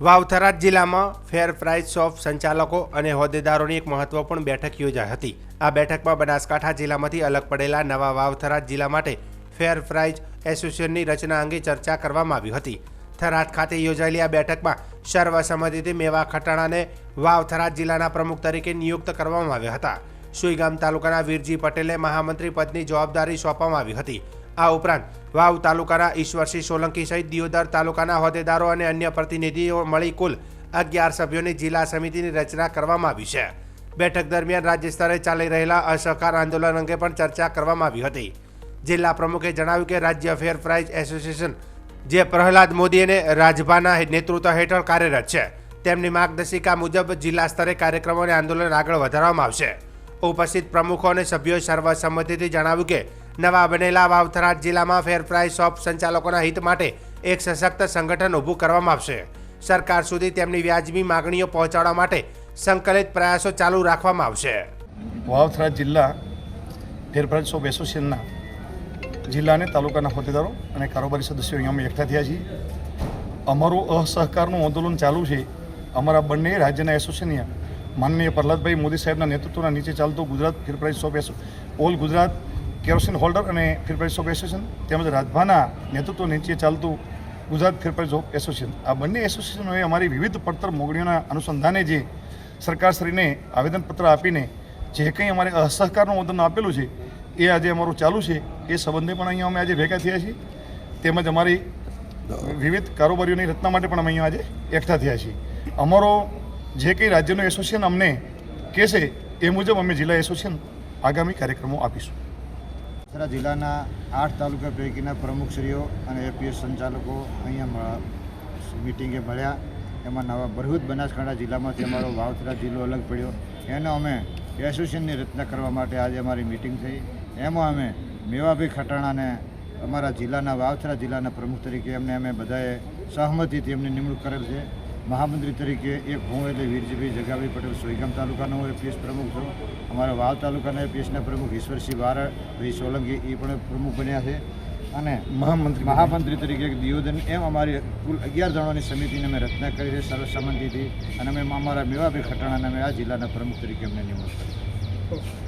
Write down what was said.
વાવથરાજ જિલ્લામાં ફેર price shop સંચાલકો અને હોદ્દેદારોની એક મહત્વપૂર્ણ બેઠક યોજાઈ હતી. આ બેઠકમાં બનાસકાંઠા જિલ્લામાંથી અલગ પડેલા નવા વાવથરાજ જિલ્લા માટે ફેર પ્રાઇઝ એસોસિએશનની રચના અંગે ચર્ચા કરવામાં આવી હતી. થરાદ ખાતે યોજાયેલી આ બેઠકમાં સર્વસંમતિથી મેવા ખટાણાને વાવથરાજ જિલ્લાના પ્રમુખ તરીકે નિયુક્ત કરવામાં આવ્યા હતા. સુઈગામ તાલુકાના વીરજી પટેલે મહામંત્રી પદની જવાબદારી સોંપવામાં આવી હતી. આ ઉપરાંત વાવ તાલુકાના ઈશ્વરસિંહ સોલંકી સહિત દિયોદર તાલુકાના હોદ્દેદારો અને અન્ય પ્રતિનિધિઓ મળી કુલ અગિયાર સભ્યોની જિલ્લા સમિતિની રચના કરવામાં આવી છે. બેઠક દરમિયાન રાજ્ય સ્તરે ચાલી રહેલા અસહકાર આંદોલન અંગે પણ ચર્ચા કરવામાં આવી હતી. જિલ્લા પ્રમુખે જણાવ્યું કે રાજ્ય ફેર પ્રાઇઝ એસોસિએશન, જે પ્રહલાદ મોદી અને રાજભાના નેતૃત્વ હેઠળ કાર્યરત છે, તેમની માર્ગદર્શિકા મુજબ જિલ્લા સ્તરે કાર્યક્રમો અને આંદોલન આગળ વધારવામાં આવશે. ઉપસ્થિત પ્રમુખો અને સભ્યોએ સર્વસંમતિથી જણાવ્યું કે નવા બનેલા વાવથરાજ જિલ્લામાં ફેર શોપ સંચાલકોના હિત માટે એક સશક્ત સંગઠન ઊભું કરવામાં આવશે. સરકાર સુધી તેમની વ્યાજબી માગણીઓ પહોંચાડવા માટે સંકલિત પ્રયાસો ચાલુ રાખવામાં આવશે. વાવથરા જિલ્લા ફેરફાર શોપ એસોસિએશનના જિલ્લા અને તાલુકાના હોદ્દેદારો અને કારોબારી સદસ્યો અહીંયા અમે એકઠા થયા છીએ. અમારું અસહકારનું આંદોલન ચાલુ છે. અમારા બંને રાજ્યના એસોસિએશનના માનનીય પ્રહલાદભાઈ મોદી સાહેબના નેતૃત્વના નીચે ચાલતું Gujarat fair price of shop all Gujarat kerosene holder અને ફેરપ્રાઇઝ ઓફ એસોસિએશન તેમજ રાજભાના નેતૃત્વ નીચે ચાલતું ગુજરાત ફેરપ્રાઇઝ શોપ એસોસિએશન. આ બંને એસોસિએશનોએ અમારી વિવિધ પડતર મોગણીઓના અનુસંધાને જે સરકારશ્રીને આવેદનપત્ર આપીને જે કંઈ અમારે અસહકારનું વદન આપેલું છે, એ આજે અમારું ચાલુ છે, એ સંબંધે પણ અહીંયા અમે આજે ભેગા થયા છીએ. તેમજ અમારી વિવિધ કારોબારીઓની રચના માટે પણ અમે અહીંયા આજે એકઠા થયા છીએ. અમારો જે કંઈ રાજ્યનું એસોસિએશન અમને કહેશે એ મુજબ અમે જિલ્લા એસોસિએશન આગામી કાર્યક્રમો આપીશું. વડોદરા જિલ્લાના આઠ તાલુકા પૈકીના પ્રમુખશ્રીઓ અને એપીએસ સંચાલકો અહીંયા મિટિંગે મળ્યા. એમાં નવા બરહુદ બનાસકાંઠા જિલ્લામાંથી અમારો વાવથરા જિલ્લો અલગ પડ્યો. એનો અમે એસોસિએશનની રચના કરવા માટે આજે અમારી મિટિંગ થઈ. એમાં અમે મેવાભાઈ ખટાણાને અમારા જિલ્લાના વાવથરા જિલ્લાના પ્રમુખ તરીકે એમને અમે બધાએ સહમતિથી એમની નિમણૂક કરેલ છે. મહામંત્રી તરીકે એક હું એટલે વીરજીભાઈ જગાભાઈ પટેલ સોઈગામ તાલુકાનો હું એપીએસ પ્રમુખ છું. અમારા વાવ તાલુકાના એપીએસના પ્રમુખ ઈશ્વરસિંહ વારા ભાઈ સોલંકી એ પણ પ્રમુખ બન્યા છે. અને મહામંત્રી મહામંત્રી તરીકે એક દિયોદન એમ અમારી કુલ અગિયાર જણાની સમિતિને અમે રચના કરી છે સર્વસંમતિથી અને અમે અમારા મેવાભાઈ ખટાણાને અમે આ જિલ્લાના પ્રમુખ તરીકે અમને નિમણૂક કરી